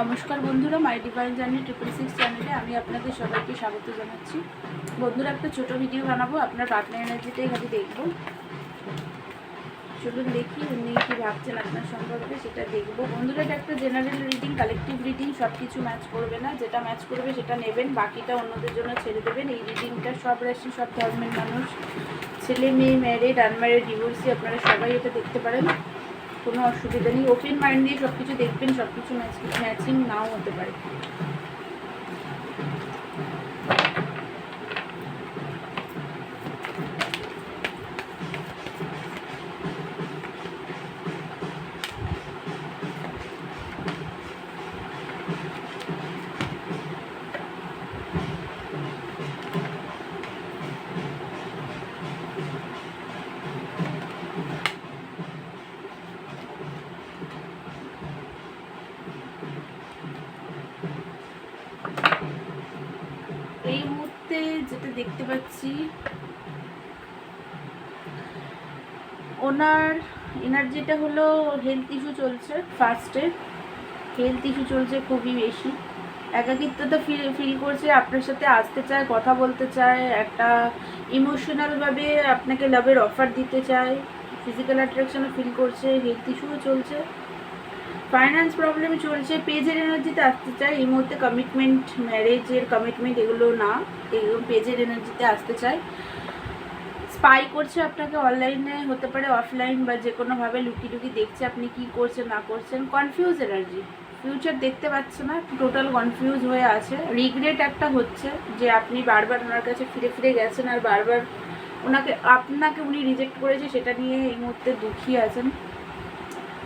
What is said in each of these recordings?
নমস্কার বন্ধুরা my divine journey triple six চ্যানেলে আমি আপনাদের সবাইকে স্বাগত জানাচ্ছি। বন্ধুরা, একটা ছোট ভিডিও বানাবো, আপনার পার্টনার এনার্জিটাই খালি দেখব। চলুন দেখি উনি কী ভাবছেন আপনার সম্পর্কে, সেটা দেখব। বন্ধুরা, এটা একটা জেনারেল রিডিং কালেকটিভ রিডিং সব কিছু ম্যাচ করবে না। যেটা ম্যাচ করবে সেটা নেবেন, বাকিটা অন্যদের জন্য ছেড়ে দেবেন। এই রিডিংটা সব রাশি, সব ধর্মের মানুষ, ছেলে, মেয়ে ম্যারিড আনম্যারিড ডিভোর্সি আপনারা সবাই এটা দেখতে পারেন। কোনো অসুবিধা নেই। ওপেন মাইন্ড দিয়ে সব কিছু দেখবেন সব কিছু ম্যাচিং নাও হতে পারে। দেখতে পাচ্ছি। ওনার এনার্জিটা হলো হেলথ ইস্যু চলছে ফার্স্টে হেলথ ইস্যু চলছে খুবই বেশি। একাকিত্বতা ফিল ফিল করছে, আপনার সাথে আসতে চায়, কথা বলতে চায়, একটা ইমোশনালভাবে আপনাকে লাভের অফার দিতে চায়। ফিজিক্যাল অ্যাট্রাকশনও ফিল করছে হেলথ ইস্যুও চলছে। ফাইন্যান্স প্রবলেম চলছে পেজের এনার্জিতে আসতে চাই এই মুহূর্তে কমিটমেন্ট ম্যারেজের কমিটমেন্ট এগুলো না, এগুলো পেজের এনার্জিতে আসতে চায়। স্পাই করছে আপনাকে অনলাইনে হতে পারে অফলাইন বা যে কোনোভাবে লুকি লুকি দেখছে আপনি কি করছেন, না করছেন কনফিউজ এনার্জি ফিউচার দেখতে পাচ্ছে না টোটাল কনফিউজ হয়ে আছে। রিগ্রেট একটা হচ্ছে যে আপনি বারবার ওনার কাছে ফিরে ফিরে গেছেন আর বারবার ওনাকে, আপনাকে উনি রিজেক্ট করেছে, সেটা নিয়ে এই মুহূর্তে দুঃখী আছেন।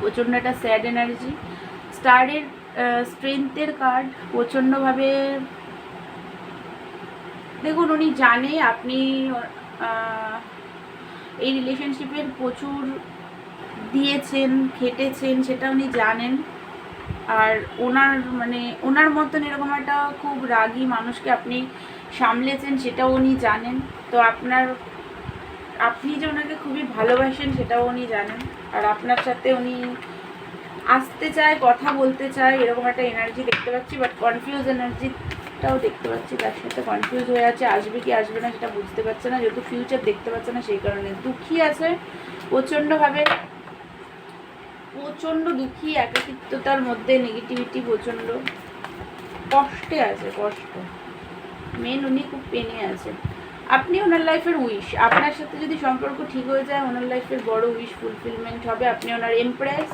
প্রচণ্ড একটা স্যাড এনার্জি স্টারের স্ট্রেংথের কার্ড প্রচণ্ডভাবে দেখুন, উনি জানে আপনি এই রিলেশনশিপের প্রচুর দিয়েছেন, খেটেছেন, সেটা উনি জানেন। আর ওনার মানে ওনার মতন এরকম একটা খুব রাগী মানুষকে আপনি সামলেছেন, সেটাও উনি জানেন। তো আপনার আপনি যে ওনাকে খুবই ভালোবাসেন, সেটাও উনি জানেন। আর আপনার সাথে উনি আসতে চায়, কথা বলতে চায়, এরকম একটা এনার্জি দেখতে পাচ্ছি বাট কনফিউজ এনার্জিটাও দেখতে পাচ্ছি, তার সাথে কনফিউজ হয়ে আছে, আসবে কি আসবে না সেটা বুঝতে পারছে না, যেহেতু ফিউচার দেখতে পাচ্ছে না, সেই কারণে দুঃখী আছে। প্রচণ্ডভাবে, প্রচণ্ড দুঃখী, একাকিত্বতার মধ্যে নেগেটিভিটি প্রচণ্ড। কষ্টে আছে, কষ্ট। মেন উনি খুব পেনে আছে আপনি ওনার লাইফের উইশ আপনার সাথে যদি সম্পর্ক ঠিক হয়ে যায়, ওনার লাইফের বড় উইশ ফুলফিলমেন্ট হবে। আপনি ওনার এমপ্রেস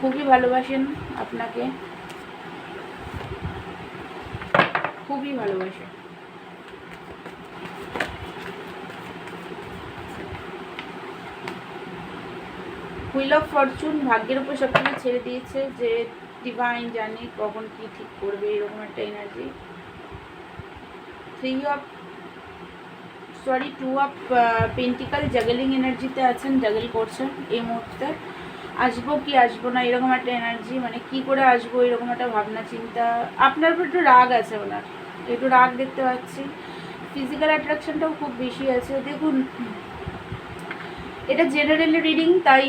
খুবই ভালোবাসেন আপনাকে। খুবই ভালোবাসেন। হুইল অফ ফরচুন ভাগ্যের উপর সব কিছু ছেড়ে দিয়েছে যে ডিভাইন জানে কখন কি ঠিক করবে, এরকম একটা energy three of sorry two of pentacle juggling এনার্জিতে আছেন জাগল করছেন এই মুহূর্তে। আসব কি আসব না, এরকম একটা এনার্জি মানে কি করে আসব, এরকম একটা ভাবনা, চিন্তা। আপনার উপর একটু রাগ আছে ওনার, একটু রাগ দেখতে পাচ্ছি। ফিজিক্যাল অ্যাট্রাকশনটাও খুব বেশি আছে। দেখুন, এটা জেনারেলি রিডিং তাই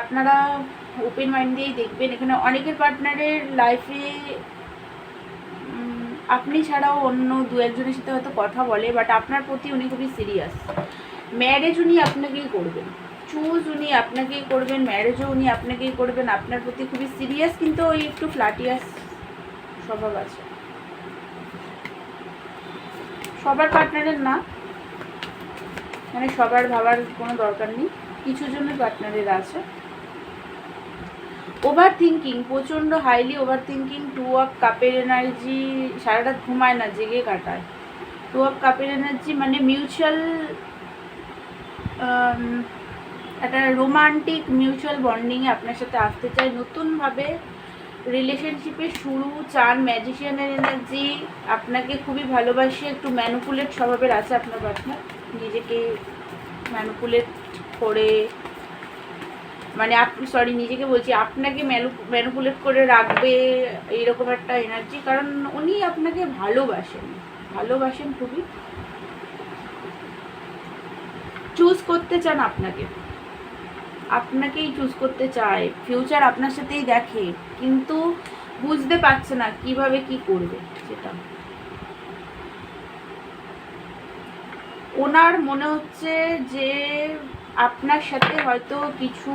আপনারা ওপেন মাইন্ড দিয়েই দেখবেন। এখানে অনেকের পার্টনারের লাইফে আপনি ছাড়াও অন্য দু একজনের সাথে হয়তো কথা বলে বাট আপনার প্রতি উনি খুবই সিরিয়াস ম্যারেজ উনি আপনাকেই করবেন। চুজ উনি আপনাকেই করবেন ম্যারেজও উনি আপনাকেই করবেন। আপনার প্রতি খুবই সিরিয়াস কিন্তু ওই একটু ফ্ল্যাটিয়াস স্বভাব আছে। সবার পার্টনারের না। মানে সবার ভাবার কোনো দরকার নেই। কিছু জনের পার্টনারের আছে। ওভার থিঙ্কিং প্রচণ্ড highly over thinking two of কাপের এনার্জি সারাটা ঘুমায় না, জেগে কাটায়। টু অফ কাপের এনার্জি মানে মিউচুয়াল একটা রোমান্টিক মিউচুয়াল বন্ডিংয়ে আপনার সাথে আসতে চায় নতুনভাবে রিলেশনশিপের শুরু, চান ম্যাজিশিয়ানের এনার্জি আপনাকে খুবই ভালোবাসে, একটু ম্যানুপুলেট স্বভাবের আছে আপনার পার্টনার নিজেকে ম্যানুপুলেট করে মানে আপনি সরি নিজেকে বলছি, আপনাকে ম্যানুপুলেট করে রাখবে এইরকম একটা এনার্জি কারণ উনি আপনাকে ভালোবাসেন ভালোবাসেন খুবই। চুজ করতে চান আপনাকে। আপনাকেই চুজ করতে চায়। ফিউচার আপনার সাথেই দেখে, কিন্তু বুঝতে পারছে না কীভাবে কি করবে সেটা। ওনার মনে হচ্ছে যে আপনার সাথে হয়তো কিছু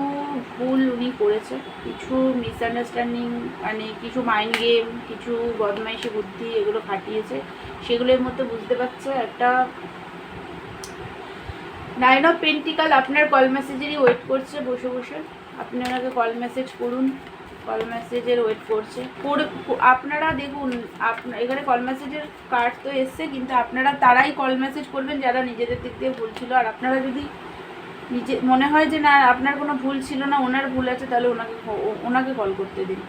ভুল উনি করেছে কিছু মিসআন্ডারস্ট্যান্ডিং মানে কিছু মাইন্ড গেম কিছু বদমাইশি বুদ্ধি এগুলো খাটিয়েছে, সেগুলোর মধ্যে বুঝতে পারছে একটা নাইন অফ পেন্টিকাল আপনার কল মেসেজেরই ওয়েট করছে বসে বসে। আপনি ওনাকে কল মেসেজ করুন কল মেসেজের ওয়েট করছে। করে- আপনারা দেখুন আপনার এখানে কল মেসেজের কার্ড তো এসছে, কিন্তু আপনারা তারাই কল মেসেজ করবেন যারা নিজেদের দিক দিয়ে ভুল ছিল। আর আপনারা যদি নিজে, মনে হয় যে না, আপনার কোনো ভুল ছিল না, ওনার ভুল আছে, তাহলে ওনাকে ওনাকে কল করতে দিন।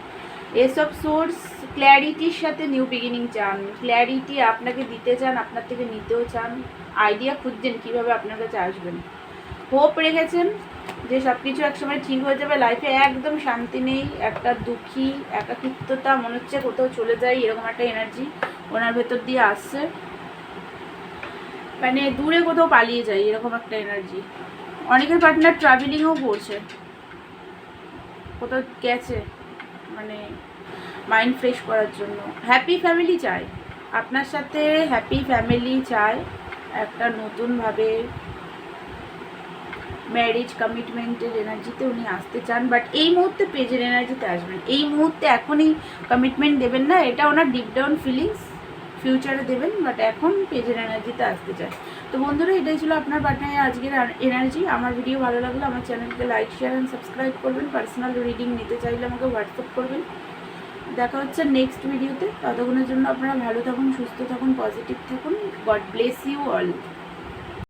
এসব সোর্স ক্ল্যারিটির সাথে নিউ বিগিনিং চান। ক্ল্যারিটি আপনাকে দিতে চান, আপনার থেকে নিতেও চান। আইডিয়া খুঁজছেন, কীভাবে আপনার কাছে আসবেন। হোপ রেখেছেন যে সব কিছু একসময় ঠিক হয়ে যাবে। লাইফে একদম শান্তি নেই, একটা দুঃখী, একাকিত্বতা, মনে হচ্ছে কোথাও চলে যায় এরকম একটা এনার্জি ওনার ভেতর দিয়ে আসছে। মানে দূরে কোথাও পালিয়ে যায় এরকম একটা এনার্জি অনেকের পার্টনার ট্রাভেলিংও করছে। কোথাও গেছে মানে মাইন্ড ফ্রেশ করার জন্য। হ্যাপি ফ্যামিলি চাই। আপনার সাথে হ্যাপি ফ্যামিলি চায় একটা নতুনভাবে ম্যারেজ কমিটমেন্টের এনার্জিতে উনি আসতে চান বাট এই মুহূর্তে পেজের এনার্জিতে আসবেন। এই মুহূর্তে এখনই কমিটমেন্ট দেবেন না, এটা ওনার ডিপ ডাউন ফিলিংস ফিউচারে দেবেন বাট এখন পেজের এনার্জিতে আসতে চায় তো বন্ধুরা, এটাই ছিল আপনার পার্টনারের আজকের এনার্জি আমার ভিডিও ভালো লাগলে আমার চ্যানেলকে লাইক শেয়ার অ্যান্ড সাবস্ক্রাইব করবেন। পার্সোনাল রিডিং নিতে চাইলে আমাকে হোয়াটসঅ্যাপ করবেন। দেখা হচ্ছে নেক্সট ভিডিওতে ততক্ষণের জন্য আপনারা ভালো থাকুন, সুস্থ থাকুন পজিটিভ থাকুন। God bless you all